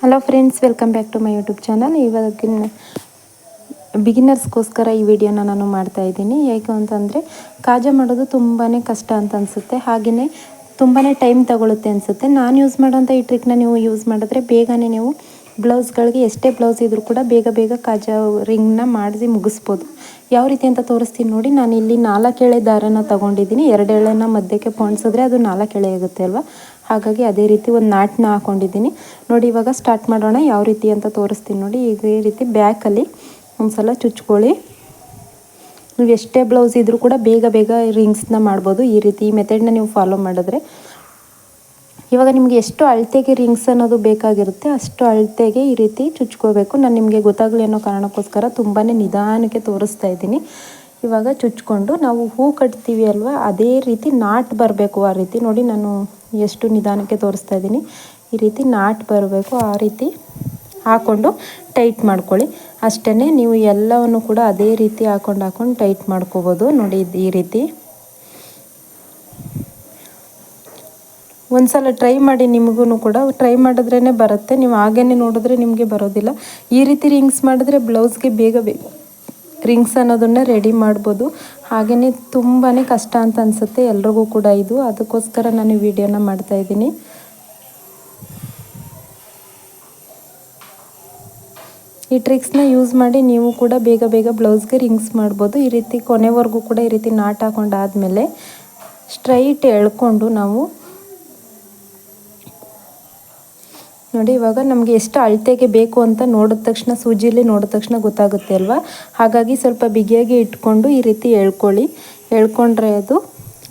Hello friends welcome back to my YouTube channel ಇವಾಗಿನ ಬಿಗಿನರ್ಸ್ಗೋಸ್ಕರ ಈ ವಿಡಿಯೋನ ನಾನು ಮಾಡ್ತಾ ಇದ್ದೀನಿ. ಹೇಗೆ ಅಂತಂದರೆ, ಕಾಜಾ ಮಾಡೋದು ತುಂಬಾ ಕಷ್ಟ ಅಂತ ಅನಿಸುತ್ತೆ. ಹಾಗೆಯೇ ತುಂಬಾ ಟೈಮ್ ತಗೊಳುತ್ತೆ ಅನಿಸುತ್ತೆ. ನಾನು ಯೂಸ್ ಮಾಡೋಂಥ ಈ ಟ್ರಿಕ್ನ ನೀವು ಯೂಸ್ ಮಾಡಿದ್ರೆ ಬೇಗನೆ ನೀವು ಬ್ಲೌಸ್ಗಳಿಗೆ ಎಷ್ಟೇ ಬ್ಲೌಸ್ ಇದ್ದರೂ ಕೂಡ ಬೇಗ ಬೇಗ ಕಾಜಾ ರಿಂಗ್ನ ಮಾಡಿಸಿ ಮುಗಿಸ್ಬೋದು. ಯಾವ ರೀತಿ ಅಂತ ತೋರಿಸ್ತೀನಿ ನೋಡಿ, ನಾನು ಇಲ್ಲಿ ನಾಲ್ಕು ಎಳೆ ದಾರನ ತೊಗೊಂಡಿದ್ದೀನಿ. ಎರಡು ಎಳೆನ ಮಧ್ಯಕ್ಕೆ ಪೋಣಿಸಿದ್ರೆ ಅದು ನಾಲ್ಕು ಎಳೆ ಆಗುತ್ತೆ ಅಲ್ವಾ? ಹಾಗಾಗಿ ಅದೇ ರೀತಿ ಒಂದು ನಾಟ್ನ ಹಾಕೊಂಡಿದ್ದೀನಿ. ನೋಡಿ, ಇವಾಗ ಸ್ಟಾರ್ಟ್ ಮಾಡೋಣ. ಯಾವ ರೀತಿ ಅಂತ ತೋರಿಸ್ತೀನಿ ನೋಡಿ. ಈ ರೀತಿ ಬ್ಯಾಕಲ್ಲಿ ಒಂದು ಸಲ ಚುಚ್ಕೊಳ್ಳಿ. ನೀವು ಎಷ್ಟೇ ಬ್ಲೌಸ್ ಇದ್ದರೂ ಕೂಡ ಬೇಗ ಬೇಗ ರಿಂಗ್ಸ್ನ ಮಾಡ್ಬೋದು. ಈ ರೀತಿ ಈ ಮೆಥಡ್ನ ನೀವು ಫಾಲೋ ಮಾಡಿದ್ರೆ ಇವಾಗ ನಿಮಗೆ ಎಷ್ಟು ಅಳತೆಗೆ ರಿಂಗ್ಸ್ ಅನ್ನೋದು ಬೇಕಾಗಿರುತ್ತೆ, ಅಷ್ಟು ಅಳತೆಗೆ ಈ ರೀತಿ ಚುಚ್ಕೋಬೇಕು. ನಾನು ನಿಮಗೆ ಗೊತ್ತಾಗಲಿ ಅನ್ನೋ ಕಾರಣಕ್ಕೋಸ್ಕರ ತುಂಬಾ ನಿಧಾನಕ್ಕೆ ತೋರಿಸ್ತಾ ಇದ್ದೀನಿ. ಇವಾಗ ಚುಚ್ಕೊಂಡು ನಾವು ಹೂ ಕಟ್ತೀವಿ ಅಲ್ವಾ, ಅದೇ ರೀತಿ ನಾಟ್ ಬರಬೇಕು ಆ ರೀತಿ. ನೋಡಿ, ನಾನು ಎಷ್ಟು ನಿಧಾನಕ್ಕೆ ತೋರಿಸ್ತಾ ಇದ್ದೀನಿ. ಈ ರೀತಿ ನಾಟ್ ಬರಬೇಕು, ಆ ರೀತಿ ಹಾಕ್ಕೊಂಡು ಟೈಟ್ ಮಾಡ್ಕೊಳ್ಳಿ. ಅಷ್ಟೇ ನೀವು ಎಲ್ಲವನ್ನು ಕೂಡ ಅದೇ ರೀತಿ ಹಾಕೊಂಡು ಹಾಕೊಂಡು ಟೈಟ್ ಮಾಡ್ಕೋಬೋದು. ನೋಡಿ, ಈ ರೀತಿ ಒಂದು ಸಲ ಟ್ರೈ ಮಾಡಿ ನಿಮಗೂ ಕೂಡ ಟ್ರೈ ಮಾಡಿದ್ರೇ ಬರುತ್ತೆ. ನೀವು ಹಾಗೇ ನೋಡಿದ್ರೆ ನಿಮಗೆ ಬರೋದಿಲ್ಲ. ಈ ರೀತಿ ರಿಂಗ್ಸ್ ಮಾಡಿದ್ರೆ ಬ್ಲೌಸ್ಗೆ ಬೇಗ ಬೇಗ ರಿಂಗ್ಸ್ ಅನ್ನೋದನ್ನು ರೆಡಿ ಮಾಡ್ಬೋದು. ಹಾಗೆಯೇ ತುಂಬಾ ಕಷ್ಟ ಅಂತ ಅನಿಸುತ್ತೆ ಎಲ್ರಿಗೂ ಕೂಡ ಇದು. ಅದಕ್ಕೋಸ್ಕರ ನಾನು ವಿಡಿಯೋನ ಮಾಡ್ತಾಯಿದ್ದೀನಿ ಈ ಟ್ರಿಕ್ಸ್ನ ಯೂಸ್ ಮಾಡಿ ನೀವು ಕೂಡ ಬೇಗ ಬೇಗ ಬ್ಲೌಸ್ಗೆ ರಿಂಗ್ಸ್ ಮಾಡ್ಬೋದು. ಈ ರೀತಿ ಕೊನೆವರೆಗೂ ಕೂಡ ಈ ರೀತಿ ನಾಟ್ ಹಾಕೊಂಡಾದಮೇಲೆ ಸ್ಟ್ರೈಟ್ ಎಳ್ಕೊಂಡು ನಾವು ನೋಡಿ, ಇವಾಗ ನಮಗೆ ಎಷ್ಟು ಅಳತೆಗೆ ಬೇಕು ಅಂತ ನೋಡಿದ ತಕ್ಷಣ, ಸೂಜಿಯಲ್ಲಿ ನೋಡಿದ ತಕ್ಷಣ ಗೊತ್ತಾಗುತ್ತೆ ಅಲ್ವಾ? ಹಾಗಾಗಿ ಸ್ವಲ್ಪ ಬಿಗಿಯಾಗಿ ಇಟ್ಕೊಂಡು ಈ ರೀತಿ ಎಳ್ಕೊಳ್ಳಿ. ಎಳ್ಕೊಂಡ್ರೆ ಅದು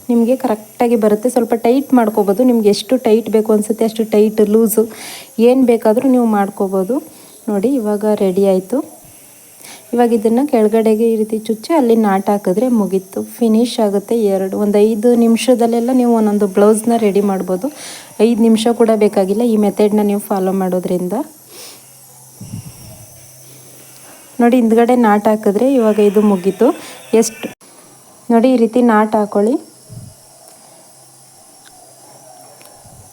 ನಿಮಗೆ ಕರೆಕ್ಟಾಗಿ ಬರುತ್ತೆ. ಸ್ವಲ್ಪ ಟೈಟ್ ಮಾಡ್ಕೋಬೋದು. ನಿಮ್ಗೆ ಎಷ್ಟು ಟೈಟ್ ಬೇಕು ಅನಿಸುತ್ತೆ, ಅಷ್ಟು ಟೈಟ್ ಲೂಸು ಏನು ಬೇಕಾದರೂ ನೀವು ಮಾಡ್ಕೋಬೋದು. ನೋಡಿ, ಇವಾಗ ರೆಡಿ ಆಯಿತು. ಇವಾಗ ಇದನ್ನು ಕೆಳಗಡೆಗೆ ಈ ರೀತಿ ಚುಚ್ಚಿ ಅಲ್ಲಿ ನಾಟ್ ಹಾಕಿದ್ರೆ ಮುಗೀತು. ಫಿನಿಶ್ ಆಗುತ್ತೆ ಎರಡು, ಒಂದು ಐದು ನಿಮಿಷದಲ್ಲೆಲ್ಲ ನೀವು ಒಂದೊಂದು ಬ್ಲೌಸ್ನ ರೆಡಿ ಮಾಡ್ಬೋದು. ಐದು ನಿಮಿಷ ಕೂಡ ಬೇಕಾಗಿಲ್ಲ, ಈ ಮೆಥಡ್ನ ನೀವು ಫಾಲೋ ಮಾಡೋದ್ರಿಂದ. ನೋಡಿ, ಹಿಂದ್ಗಡೆ ನಾಟ್ ಹಾಕಿದ್ರೆ ಇವಾಗ ಇದು ಮುಗೀತು. ಎಷ್ಟು ನೋಡಿ, ಈ ರೀತಿ ನಾಟ್ ಹಾಕೊಳ್ಳಿ.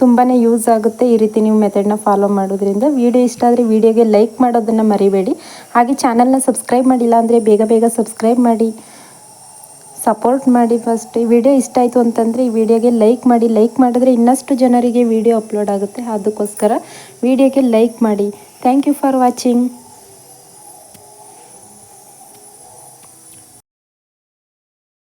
ತುಂಬಾ ಯೂಸ್ ಆಗುತ್ತೆ ಈ ರೀತಿ ನೀವು ಮೆಥಡ್ನ ಫಾಲೋ ಮಾಡೋದ್ರಿಂದ ವಿಡಿಯೋ ಇಷ್ಟ ಆದರೆ ವಿಡಿಯೋಗೆ ಲೈಕ್ ಮಾಡೋದನ್ನು ಮರಿಬೇಡಿ. ಹಾಗೆ ಚಾನಲ್ನ ಸಬ್ಸ್ಕ್ರೈಬ್ ಮಾಡಿಲ್ಲ ಅಂದರೆ ಬೇಗ ಬೇಗ ಸಬ್ಸ್ಕ್ರೈಬ್ ಮಾಡಿ. ಸಪೋರ್ಟ್ ಮಾಡಿ ಫಸ್ಟ್ ಈ ವಿಡಿಯೋ ಇಷ್ಟ ಆಯಿತು ಅಂತಂದರೆ ಈ ವಿಡಿಯೋಗೆ ಲೈಕ್ ಮಾಡಿ. ಲೈಕ್ ಮಾಡಿದ್ರೆ ಇನ್ನಷ್ಟು ಜನರಿಗೆ ವಿಡಿಯೋ ಅಪ್ಲೋಡ್ ಆಗುತ್ತೆ. ಅದಕ್ಕೋಸ್ಕರ ವಿಡಿಯೋಗೆ ಲೈಕ್ ಮಾಡಿ. Thank you for watching